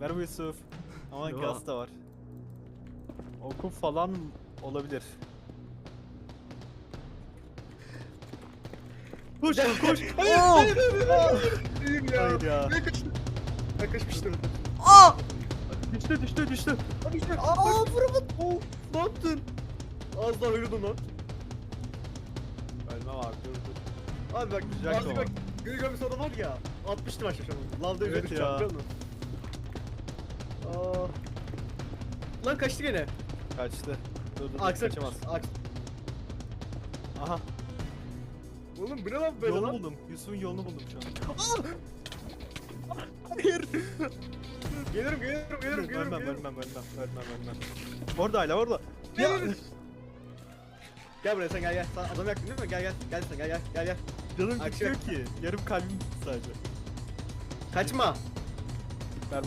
Merhaba Yusuf. Ama Yo. gaz da var. Oku falan olabilir. Koş koş. Hayır, Oo! hayır, hayır, hayır. Hayır ya. Hayır ya. Ben kaçtım. Ben kaçmıştım. Aa! Düştü düştü düştü. Abi işte, aa vuramadım. Oo, ne yaptın? Az daha ölüyordun lan. Ölmem abi dur dur. Abi bak, Düşecektim abi bak, gölü görmüş adam var ya, atmıştım aşağı şu an. Lavda Evet ya. mu? Lan kaçtı gene. Kaçtı. Dur dur Aksak. kaçamaz. Aks. Aha Oğlum bu ne lan böyle yolunu lan? buldum. Yusuf'un yolunu buldum şu an. Hayır. gelirim, gelirim, gelirim, gelirim. ölmem gelirim. ölmem ölmem ölmem ölmem. Orada hala orada. Ya. Gel buraya sen gel gel. Sen adam yaktın değil mi? Gel gel. Gel sen gel gel. Gel gel. Canım Aksak. gitmiyor ki. Yarım kalbim sadece. Kaçma. Berbat